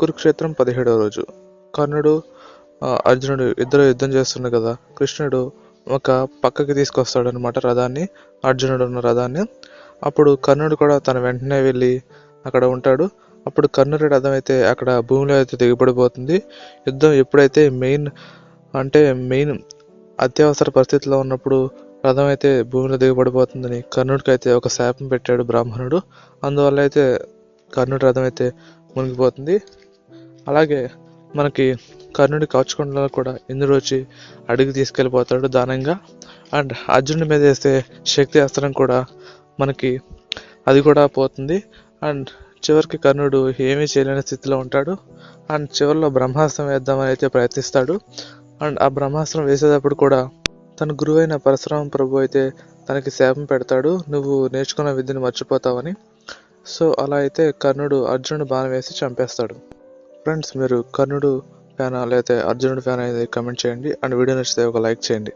కురుక్షేత్రం పదిహేడవ రోజు. కర్ణుడు అర్జునుడు ఇద్దరు యుద్ధం చేస్తున్నారు కదా. కృష్ణుడు ఒక పక్కకి తీసుకొస్తాడు అనమాట రథాన్ని. అర్జునుడు ఉన్న రథాన్ని. అప్పుడు కర్ణుడు కూడా తన వెంటనే వెళ్ళి అక్కడ ఉంటాడు. అప్పుడు కర్ణుడి రథం అయితే అక్కడ భూమిలో అయితే దిగబడిపోతుంది యుద్ధం ఎప్పుడైతే మెయిన్ అంటే మెయిన్ అత్యవసర పరిస్థితిలో ఉన్నప్పుడు రథం అయితే భూమిలో దిగబడిపోతుందని కర్ణుడికి అయితే ఒక శాపం పెట్టాడు బ్రాహ్మణుడు. అందువల్ల అయితే కర్ణుడి రథం అయితే మునిగిపోతుంది. అలాగే మనకి కర్ణుడి కవచకుండలో కూడా ఇంద్రుడు వచ్చి అడిగి తీసుకెళ్ళిపోతాడు దానంగా. అండ్ అర్జునుడి మీద వేస్తే శక్తి అస్త్రం కూడా మనకి అది కూడా పోతుంది. అండ్ చివరికి కర్ణుడు ఏమీ చేయలేని స్థితిలో ఉంటాడు. అండ్ చివరిలో బ్రహ్మాస్త్రం వేద్దామని అయితే ప్రయత్నిస్తాడు. అండ్ ఆ బ్రహ్మాస్త్రం వేసేటప్పుడు కూడా తన గురువైన పరశురామ ప్రభు అయితే తనకి శాపం పెడతాడు. నువ్వు నేర్చుకున్న విద్యను మర్చిపోతావని. సో అలా అయితే కర్ణుడు అర్జునుడు బాణం వేసి చంపేస్తాడు. ఫ్రెండ్స్ మీరు కర్ణుడు ఫ్యానా లేకపోతే అర్జునుడు ఫ్యాన్ అనేది కమెంట్ చేయండి. అండ్ వీడియో నచ్చితే ఒక లైక్ చేయండి.